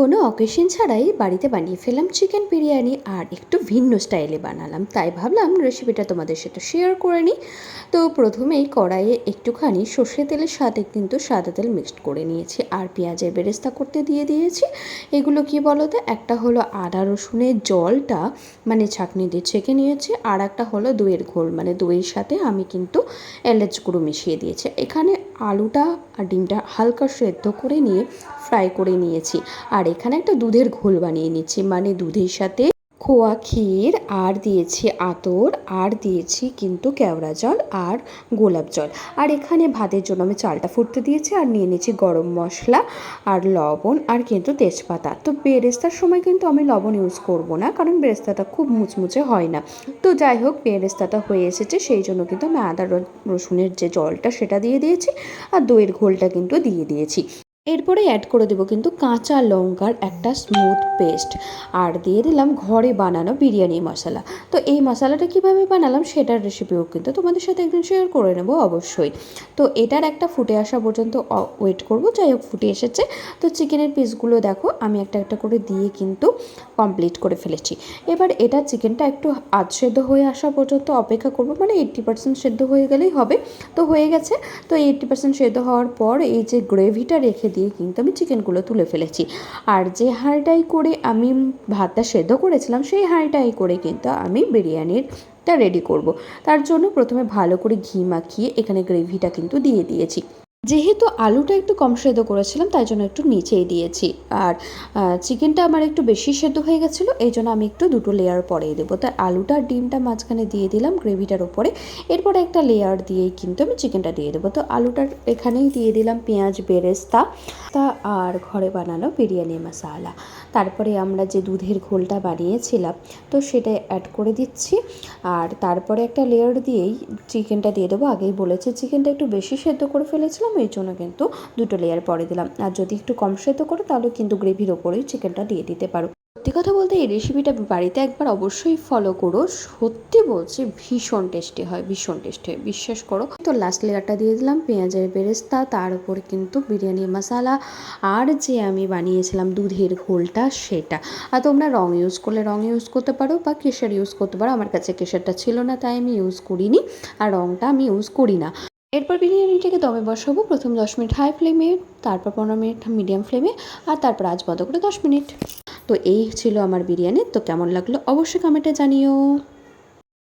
কোনো অকেশন ছাড়াই বাড়িতে বানিয়ে ফেললাম চিকেন বিরিয়ানি আর একটু ভিন্ন স্টাইলে বানালাম। তাই ভাবলাম রেসিপিটা তোমাদের সাথে শেয়ার করে নিই। তো প্রথমেই কড়াইয়ে একটুখানি সর্ষে তেলের সাথে কিন্তু সাদা তেল মিক্সড করে নিয়েছি আর পেঁয়াজের বেরেস্তা করতে দিয়ে দিয়েছি। এগুলো কি বলো তো একটা হলো আদা রসুনের জলটা মানে ছাঁকনি দিয়ে ছেঁকে নিয়েছি আর একটা হলো দইয়ের ঘোল। মানে দইয়ের সাথে আমি কিন্তু এলাচ গুঁড়ো মিশিয়ে দিয়েছি। এখানে আলুটা আর ডিমটা হালকা সেদ্ধ করে নিয়ে ফ্রাই করে নিয়েছি। আর এখানে একটা দুধের ঘোল বানিয়ে নিচ্ছি। মানে দুধের সাথে খোয়া ক্ষীর, আর দিয়েছি আতর, আর দিয়েছি কিন্তু কেওড়া জল আর গোলাপ জল। আর এখানে ভাতের জন্য আমি চালটা ফুটতে দিয়েছি আর নিয়ে নিয়েছি গরম মশলা আর লবণ আর কিন্তু তেজপাতা। তো বেরেস্তার সময় কিন্তু আমি লবণ ইউজ করব না কারণ বেরেস্তাটা খুব মুচমুচে হয় না। তো যাই হোক, বেরেস্তাটা হয়ে এসেছে, সেই জন্য কিন্তু আমি আদা, রসুনের যে জলটা সেটা দিয়ে দিয়েছি আর দইয়ের ঘোলটা কিন্তু দিয়ে দিয়েছি। এরপরে অ্যাড করে দেবো কিন্তু কাঁচা লঙ্কার একটা স্মুথ পেস্ট আর দিয়ে দিলাম ঘরে বানানো বিরিয়ানি মশলা। তো এই মশলাটা কীভাবে বানালাম সেটার রেসিপিও কিন্তু তোমাদের সাথে একদিন শেয়ার করে নেব অবশ্যই। তো এটার একটা ফুটে আসা পর্যন্ত ওয়েট করব, যাই হোক ফুটে এসেছে। তো চিকেনের পিসগুলো দেখো, আমি একটা একটা করে দিয়ে কিন্তু কমপ্লিট করে ফেলেছি। এবার এটা চিকেনটা একটু আধ সেদ্ধ হয়ে আসা পর্যন্ত অপেক্ষা করব মানে এইট্টি পার্সেন্ট সেদ্ধ হয়ে গেলেই হবে। তো হয়ে গেছে। তো এইট্টি পার্সেন্ট সেদ্ধ হওয়ার পর এই যে গ্রেভিটা রেখে দিয়ে কিন্তু আমি চিকেনগুলো তুলে ফেলেছি। আর যে হাঁড়িটাই করে আমি ভাতটা সেদ্ধ করেছিলাম, সেই হাঁড়িটাই করে কিন্তু আমি বিরিয়ানির টা রেডি করব। তার জন্য প্রথমে ভালো করে ঘি মাখিয়ে এখানে গ্রেভিটা কিন্তু দিয়ে দিয়েছি। যেহেতু আলুটা একটু কম সেদ্ধ করেছিলাম, তাই জন্য একটু নিচেই দিয়েছি। আর চিকেনটা আমার একটু বেশি সেদ্ধ হয়ে গেছিল, এই জন্য আমি একটু দুটো লেয়ার পরেই দেবো। তাই আলুটা আর ডিমটা মাঝখানে দিয়ে দিলাম গ্রেভিটার ওপরে। এরপরে একটা লেয়ার দিয়েই কিন্তু আমি চিকেনটা দিয়ে দেবো। তো আলুটার এখানেই দিয়ে দিলাম পেঁয়াজ, বেরেস্তা। তা আর ঘরে বানানো বিরিয়ানি মশালা। তারপরে আমরা যে দুধের ঘোলটা বানিয়েছিলাম, তো সেটা অ্যাড করে দিচ্ছি। আর তারপরে একটা লেয়ার দিয়েই চিকেনটা দিয়ে দেবো। আগেই বলেছি চিকেনটা একটু বেশি সেদ্ধ করে ফেলেছিলাম এই জন্য কিন্তু দুটো লেয়ার পরে দিলাম। আর যদি একটু কম সেদ্ধ করো, তাহলে কিন্তু গ্রেভির ওপরেই চিকেনটা দিয়ে দিতে পারো। সত্যি কথা বলতে এই রেসিপিটা বাড়িতে একবার অবশ্যই ফলো করো। সত্যি বলছি, ভীষণ টেস্টি হয়, ভীষণ টেস্টি হয়। বিশ্বাস করো। তো লাস্ট লেয়ারটা দিয়ে দিলাম, পেঁয়াজের বেরেস্তা, তার উপর কিন্তু বিরিয়ানি মশালা, আর যে আমি বানিয়েছিলাম দুধের ঘোলটা সেটা। আর তোমরা রং ইউজ করলে রং ইউজ করতে পারো, বা কেশর ইউজ করতে পারো। আমার কাছে কেশরটা ছিল না, তাই আমি ইউজ করিনি, আর রংটা আমি ইউজ করি না। এরপর বিরিয়ানিটাকে দমে বসাবো, প্রথম দশ মিনিট হাই ফ্লেমে তারপর পনেরো মিনিট মিডিয়াম ফ্লেমে আর তারপর আজ বন্ধ করে দশ মিনিট। তো এই ছিল আমার বিরিয়ানি তো কেমন লাগল অবশ্যই কমেন্টে জানিও।